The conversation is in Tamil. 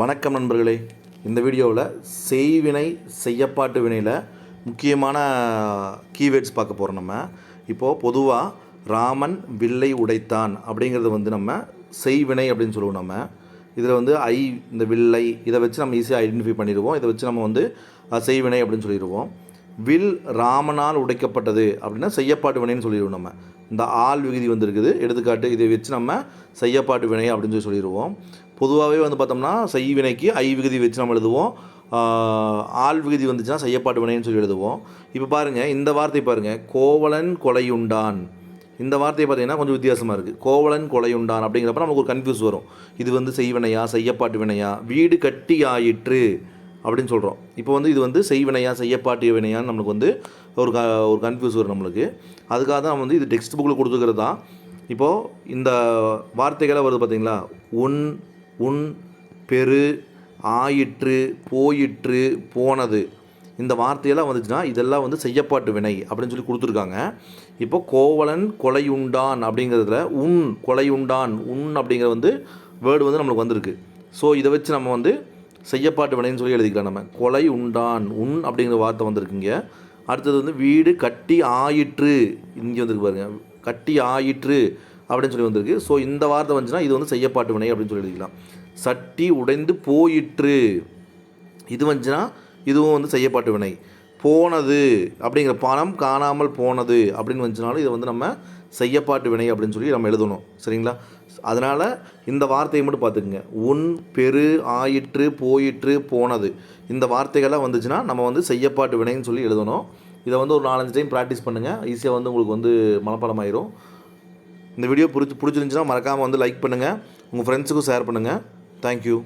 வணக்கம் நண்பர்களே. இந்த வீடியோவில் செய்வினை செய்யப்பாட்டு வினையில் முக்கியமான கீவேர்ட்ஸ் பார்க்க போகிறோம் நம்ம. இப்போது பொதுவாக ராமன் வில்லை உடைத்தான் அப்படிங்கிறது வந்து நம்ம செய்வினை அப்படின்னு சொல்லுவோம் நம்ம. இதில் வந்து ஐ இந்த வில்லை இதை வச்சு நம்ம ஈஸியாக ஐடென்டிஃபை பண்ணிடுவோம். இதை வச்சு நம்ம வந்து செய்வினை அப்படின்னு சொல்லிடுவோம். வில் ராமனால் உடைக்கப்பட்டது அப்படின்னா செய்யப்பாட்டு வினைன்னு சொல்லிடுவோம் நம்ம. இந்த ஆள் விகுதி வந்திருக்குது. எடுத்துக்காட்டு இதை வச்சு நம்ம செய்யப்பாட்டு வினை அப்படின்னு சொல்லி சொல்லிடுவோம். பொதுவாகவே வந்து பார்த்தோம்னா செய்வினைக்கு ஐ விகுதி வச்சு நம்ம எழுதுவோம். ஆள் விகுதி வந்துச்சுன்னா செய்யப்பாட்டு வினைன்னு சொல்லி எழுதுவோம். இப்போ பாருங்கள் இந்த வார்த்தை பாருங்கள் கோவலன் கொலையுண்டான். இந்த வார்த்தையை பார்த்தீங்கன்னா கொஞ்சம் வித்தியாசமாக இருக்குது கோவலன் கொலையுண்டான் அப்படிங்கிறப்ப நமக்கு ஒரு கன்ஃபியூஸ் வரும். இது வந்து செய்வினையா செய்யப்பாட்டு வினையா? வீடு கட்டி ஆயிற்று அப்படின்னு சொல்கிறோம் இப்போ வந்து இது வந்து செய்வினையா செய்யப்பாட்டு வினையான்னு நம்மளுக்கு வந்து ஒரு க ஒரு கன்ஃபியூஸ் வரும் நம்மளுக்கு. அதுக்காக தான் வந்து இது டெக்ஸ்ட் புக்கில் கொடுத்துக்கிறது தான் இப்போது இந்த வார்த்தைகளை வருது பார்த்தீங்களா? உன் உன் பெரு ஆயிற்று போயிற்று போனது. இந்த வார்த்தையெல்லாம் வந்துச்சுன்னா இதெல்லாம் வந்து செய்யப்பாட்டு வினை அப்படின்னு சொல்லி கொடுத்துருக்காங்க. இப்போ கோவலன் கொலையுண்டான் அப்படிங்கிறதுல உன் கொலையுண்டான் உன் அப்படிங்கிற வந்து வேர்டு வந்து நம்மளுக்கு வந்திருக்கு. ஸோ இதை வச்சு நம்ம வந்து செய்யப்பாட்டு வினைன்னு சொல்லி எழுதிக்கலாம் நம்ம. கொலை உண்டான் உன் அப்படிங்கிற வார்த்தை வந்திருக்குங்க அடுத்தது வந்து வீடு கட்டி ஆயிற்று. இங்கே வந்துருக்கு பாருங்க. கட்டி ஆயிற்று. அப்படின்னு சொல்லி வந்திருக்கு. ஸோ இந்த வார்த்தை வந்துச்சுன்னா இது வந்து செய்யப்பாட்டு வினை அப்படின்னு சொல்லி எழுதிக்கலாம். சட்டி உடைந்து போயிற்று. இது வந்துச்சுன்னா இதுவும் வந்து செய்யப்பாட்டு வினை. போனது அப்படிங்கிற பணம் காணாமல் போனது அப்படின்னு வந்துச்சுனாலும் இதை வந்து நம்ம செய்யப்பாட்டு வினை அப்படின்னு சொல்லி நம்ம எழுதணும். சரிங்களா? அதனால் இந்த வார்த்தையை மட்டும் பார்த்துக்குங்க. உன் பெரு ஆயிற்று போயிற்று போனது. இந்த வார்த்தைகள்லாம் வந்துச்சுன்னா நம்ம வந்து செய்யப்பாட்டு வினைன்னு சொல்லி எழுதணும். இதை வந்து ஒரு நாலஞ்சு டைம் ப்ராக்டிஸ் பண்ணுங்கள் ஈஸியாக வந்து உங்களுக்கு வந்து மனப்பாடம் ஆயிரும். இந்த வீடியோ பிடிச்சி பிடிச்சிருந்துச்சின்னா மறக்காமல் வந்து லைக் பண்ணுங்கள் உங்கள் ஃப்ரெண்ட்ஸுக்கும் ஷேர் பண்ணுங்கள் தேங்க்யூ